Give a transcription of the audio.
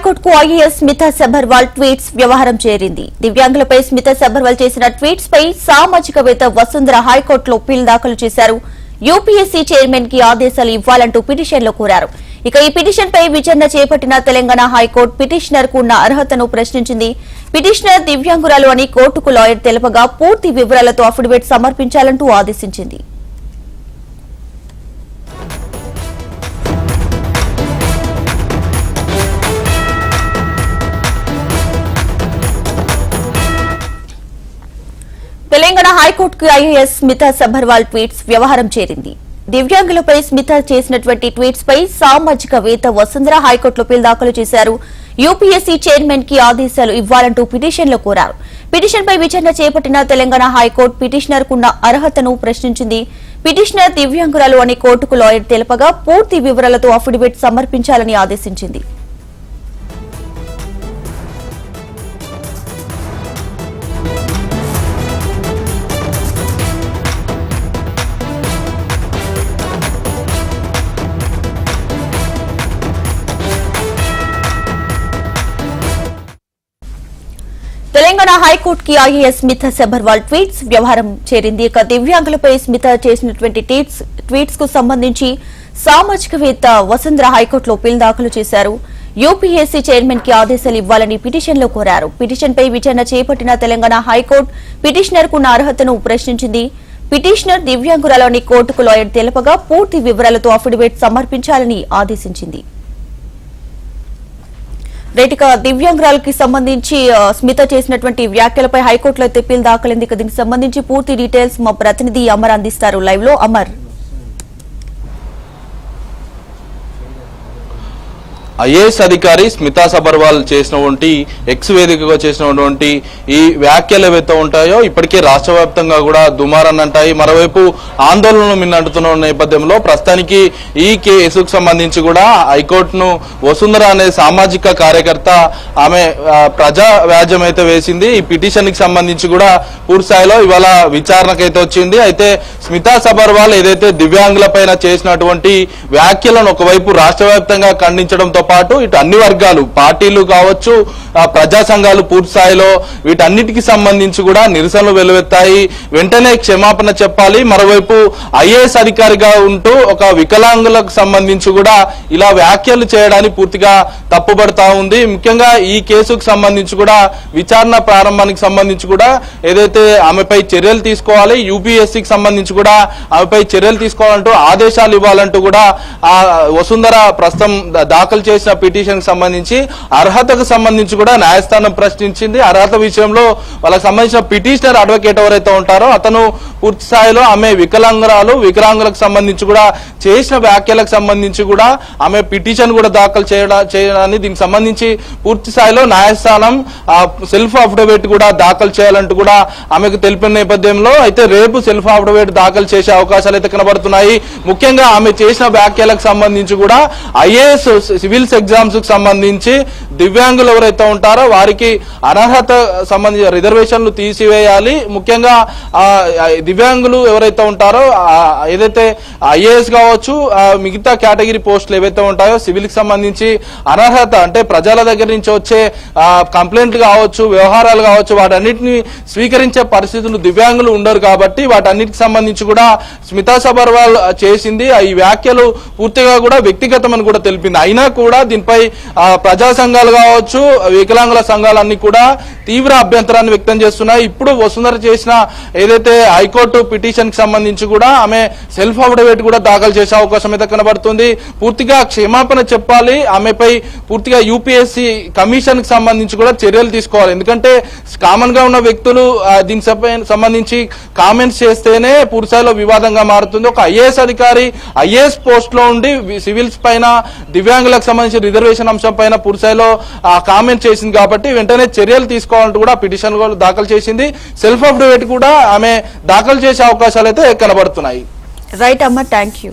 హైకోర్టుకు IAS Smita Sabharwal tweets వ్యవహారం చేరింది. దివ్యాంగులపై స్మితా సబర్వాల్ చేసిన ట్వీట్స్ పై సామాజికవేత్త వసుంధర హైకోర్టులో పిల్ దాఖలు చేశారు. యూపీఎస్సీ చైర్మన్కి ఆదేశాలు ఇవ్వాలంటూ పిటిషన్లో కోరారు. ఇక ఈ పిటిషన్ పై విచారణ చేపట్టిన తెలంగాణ హైకోర్టు పిటిషనర్కు ఉన్న అర్హతను ప్రశ్నించింది. పిటిషనర్ దివ్యాంగురాలు అని కోర్టుకు లాయర్ తెలపగా పూర్తి వివరాలతో అఫిడవిట్ సమర్పించాలంటూ ఆదేశించింది. హైకోర్టుకు ఐఏఎస్ స్మితా సబర్వాల్ ట్వీట్స్ వ్యవహారం చేరింది. దివ్యాంగులపై స్మిత చేసినటువంటి ట్వీట్స్ పై సామాజికవేత్త వసుంధర హైకోర్టులో పిల్ దాఖలు చేశారు. యూపీఎస్సీ చైర్మన్కి ఆదేశాలు ఇవ్వాలంటూ పిటిషన్లో కోరారు. పిటిషన్ పై విచారణ చేపట్టిన తెలంగాణ హైకోర్టు పిటిషనర్ కున్న అర్హతను ప్రశ్నించింది. పిటిషనర్ దివ్యాంగురాలు అని కోర్టుకు లాయర్ తెలపగా పూర్తి వివరాలతో అఫిడవిట్ సమర్పించాలని ఆదేశించింది. హైకోర్టుకి ఐఏఎస్ స్మిత శబర్వాల్ ట్వీట్స్ వ్యవహారం చేరింది. ఇక దివ్యాంగులపై స్మిత చేసినటువంటి ట్వీట్స్కు సంబంధించి సామాజికవేత్త వసుంధర హైకోర్టులో పిల్ దాఖలు చేశారు. యూపీఎస్సీ చైర్మన్కి ఆదేశాలు ఇవ్వాలని పిటిషన్లో కోరారు. పిటిషన్ పై విచారణ చేపట్టిన తెలంగాణ హైకోర్టు పిటిషనర్ కున్న అర్హతను ప్రశ్నించింది. పిటిషనర్ దివ్యాంగురాలని కోర్టుకు లాయర్ తెలపగా పూర్తి వివరాలతో అఫిడవిట్ సమర్పించాలని ఆదేశించింది. రైట్ దివ్యాంగురాలకి సంబంధించి స్మిత చేసినటువంటి వ్యాఖ్యలపై హైకోర్టులో అయితే పిల్ దీనికి సంబంధించి పూర్తి డీటెయిల్స్ మా ప్రతినిధి అమర్ అందిస్తారు. లైవ్లో అమర్. ఐఏఎస్ అధికారి స్మితా సబర్వాల్ చేసినటువంటి ఎక్స్ వేదికగా చేసినటువంటి ఈ వ్యాఖ్యలు ఏవైతే ఉంటాయో ఇప్పటికే రాష్ట్ర వ్యాప్తంగా కూడా దుమారాన్ని అంటాయి. మరోవైపు ఆందోళనలు మిన్నంటుతున్న నేపథ్యంలో ప్రస్తుతానికి ఈ కేసుకు సంబంధించి కూడా హైకోర్టును వసుంధర అనే సామాజిక కార్యకర్త ఆమె ప్రజా వ్యాజ్యం అయితే వేసింది. ఈ పిటిషన్కి సంబంధించి కూడా పూర్తి స్థాయిలో ఇవాళ విచారణకైతే వచ్చింది. అయితే స్మితా సబర్వాల్ ఏదైతే దివ్యాంగుల పైన చేసినటువంటి వ్యాఖ్యలను ఒకవైపు రాష్ట్ర వ్యాప్తంగా ఖండించడంతో పాటు ఇటు అన్ని వర్గాలు పార్టీలు కావచ్చు ప్రజా సంఘాలు పూర్తి స్థాయిలో వీటన్నిటికి సంబంధించి కూడా నిరసనలు వెలువెత్తాయి. వెంటనే క్షమాపణ చెప్పాలి. మరోవైపు ఐఏఎస్ అధికారిగా ఉంటూ ఒక వికలాంగులకు సంబంధించి కూడా ఇలా వ్యాఖ్యలు చేయడానికి పూర్తిగా తప్పుబడతా ఉంది. ముఖ్యంగా ఈ కేసుకు సంబంధించి కూడా విచారణ ప్రారంభానికి సంబంధించి కూడా ఏదైతే ఆమెపై చర్యలు తీసుకోవాలి యూపీఎస్సీకి సంబంధించి కూడా ఆమెపై చర్యలు తీసుకోవాలంటూ ఆదేశాలు ఇవ్వాలంటూ కూడా ఆ వసుంధర ప్రస్తుతం దాఖలు చేసి చేసిన పిటిషన్ సంబంధించి అర్హతకు సంబంధించి కూడా న్యాయస్థానం ప్రశ్నించింది. అర్హత విషయంలో వాళ్ళకి సంబంధించిన పిటిషనర్ అడ్వకేట్ ఎవరైతే ఉంటారో అతను పూర్తి స్థాయిలో ఆమె వికలాంగురాలు వికలాంగులకు సంబంధించి కూడా చేసిన వ్యాఖ్యలకు సంబంధించి కూడా ఆమె పిటిషన్ కూడా దాఖలు చేయడాన్ని దీనికి సంబంధించి పూర్తి స్థాయిలో న్యాయస్థానం సెల్ఫ్ అఫిడవిట్ కూడా దాఖలు చేయాలంటూ కూడా ఆమెకు తెలిపిన నేపథ్యంలో అయితే రేపు సెల్ఫ్ అఫిడవిట్ దాఖలు చేసే అవకాశాలు అయితే కనబడుతున్నాయి. ముఖ్యంగా ఆమె చేసిన వ్యాఖ్యలకు సంబంధించి కూడా ఐఏఎస్ సివిల్ ఎగ్జామ్స్కు సంబంధించి దివ్యాంగులు ఎవరైతే ఉంటారో వారికి అనర్హత సంబంధించిన రిజర్వేషన్లు తీసివేయాలి. ముఖ్యంగా దివ్యాంగులు ఎవరైతే ఉంటారో ఏదైతే ఐఏఎస్ కావచ్చు మిగతా కేటగిరీ పోస్టులు ఏవైతే ఉంటాయో సివిల్కి సంబంధించి అనర్హత అంటే ప్రజల దగ్గర నుంచి వచ్చే కంప్లైంట్లు కావచ్చు వ్యవహారాలు కావచ్చు వాటన్నిటిని స్వీకరించే పరిస్థితులు దివ్యాంగులు ఉండరు కాబట్టి వాటన్నిటికి సంబంధించి కూడా స్మితా సబర్వాల్ చేసింది. ఆ ఈ వ్యాఖ్యలు పూర్తిగా కూడా వ్యక్తిగతమని కూడా తెలిపింది. అయినా కూడా కూడా దీనిపై ప్రజా సంఘాలు కావచ్చు వికలాంగుల సంఘాలన్నీ కూడా తీవ్ర అభ్యంతరాన్ని వ్యక్తం చేస్తున్నాయి. ఇప్పుడు వసుంధర చేసిన ఏదైతే హైకోర్టు పిటిషన్కి సంబంధించి కూడా ఆమె సెల్ఫ్ అఫిడవిట్ కూడా దాఖలు చేసే అవకాశం అయితే కనబడుతుంది. పూర్తిగా క్షమాపణ చెప్పాలి. ఆమెపై పూర్తిగా యూపీఎస్సీ కమిషన్కి సంబంధించి కూడా చర్యలు తీసుకోవాలి. ఎందుకంటే కామన్గా ఉన్న వ్యక్తులు దీనికి సంబంధించి కామెంట్స్ చేస్తేనే పూర్తిస్థాయిలో వివాదంగా మారుతుంది. ఒక ఐఏఎస్ అధికారి ఐఏఎస్ పోస్ట్లో ఉండి సివిల్స్ పైన దివ్యాంగులకు సంబంధించి రిజర్వేషన్ అంశం పైన పురుసాయిలో కామెంట్ చేసింది కాబట్టి వెంటనే చర్యలు తీసుకోవాలంటూ కూడా పిటిషన్ దాఖలు చేసింది. సెల్ఫ్ అఫిడవిట్ కూడా ఆమె దాఖలు చేసే అవకాశాలు అయితే కనబడుతున్నాయి. రైట్ అమ్మ థ్యాంక్ యూ